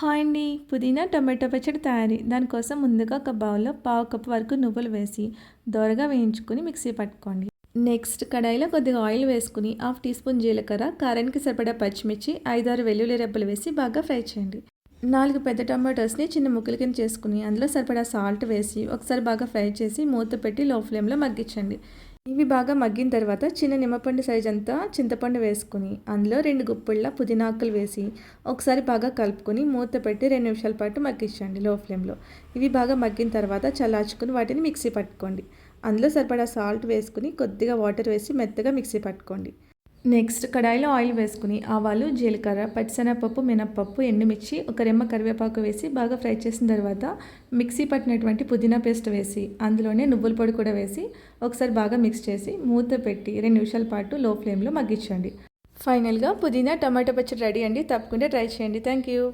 Hi అండి. పుదీనా tomato పచ్చడి తయారీ. దానికోసం ముందుగా ఒక బౌల్లో పావు కప్పు వరకు నువ్వులు వేసి దోరగా వేయించుకొని మిక్సీ పట్టుకోండి. నెక్స్ట్ కడాయిలో కొద్దిగా ఆయిల్ వేసుకుని హాఫ్ టీ స్పూన్ జీలకర్ర కారానికి సరిపడా పచ్చిమిర్చి ఐదారు వెల్లుల్లి రెబ్బలు వేసి బాగా ఫ్రై చేయండి. నాలుగు పెద్ద టమాటోస్ని చిన్న ముక్కలు కింద చేసుకుని అందులో సరిపడా సాల్ట్ వేసి ఒకసారి బాగా ఫ్రై చేసి మూత పెట్టి లో ఫ్లేమ్లో మగ్గించండి. ఇవి బాగా మగ్గిన తర్వాత చిన్న నిమ్మపండు సైజ్ అంతా చింతపండు వేసుకుని అందులో రెండు గుప్పిళ్ళ పుదీనాకులు వేసి ఒకసారి బాగా కలుపుకొని మూత పెట్టి రెండు నిమిషాల పాటు మగ్గించండి లో. ఫ్లేమ్లో ఇవి బాగా మగ్గిన తర్వాత చల్లార్చుకుని వాటిని మిక్సీ పట్టుకోండి. అందులో సరిపడా సాల్ట్ వేసుకుని కొద్దిగా వాటర్ వేసి మెత్తగా మిక్సీ పట్టుకోండి. నెక్స్ట్ కడాయిలో ఆయిల్ వేసుకుని ఆవాలు జీలకర్ర పచ్చిశనగపప్పు మినప్పప్పు ఎండుమిర్చి ఒక రెమ్మ కరివేపాకు వేసి బాగా ఫ్రై చేసిన తర్వాత మిక్సీ పట్టినటువంటి పుదీనా పేస్ట్ వేసి అందులోనే నువ్వుల పొడి కూడా వేసి ఒకసారి బాగా మిక్స్ చేసి మూత పెట్టి రెండు నిమిషాల పాటు లో ఫ్లేమ్లో మగ్గించండి. ఫైనల్గా పుదీనా టమాటో పచ్చడి రెడీ అండి. తప్పకుండా ట్రై చేయండి. Thank you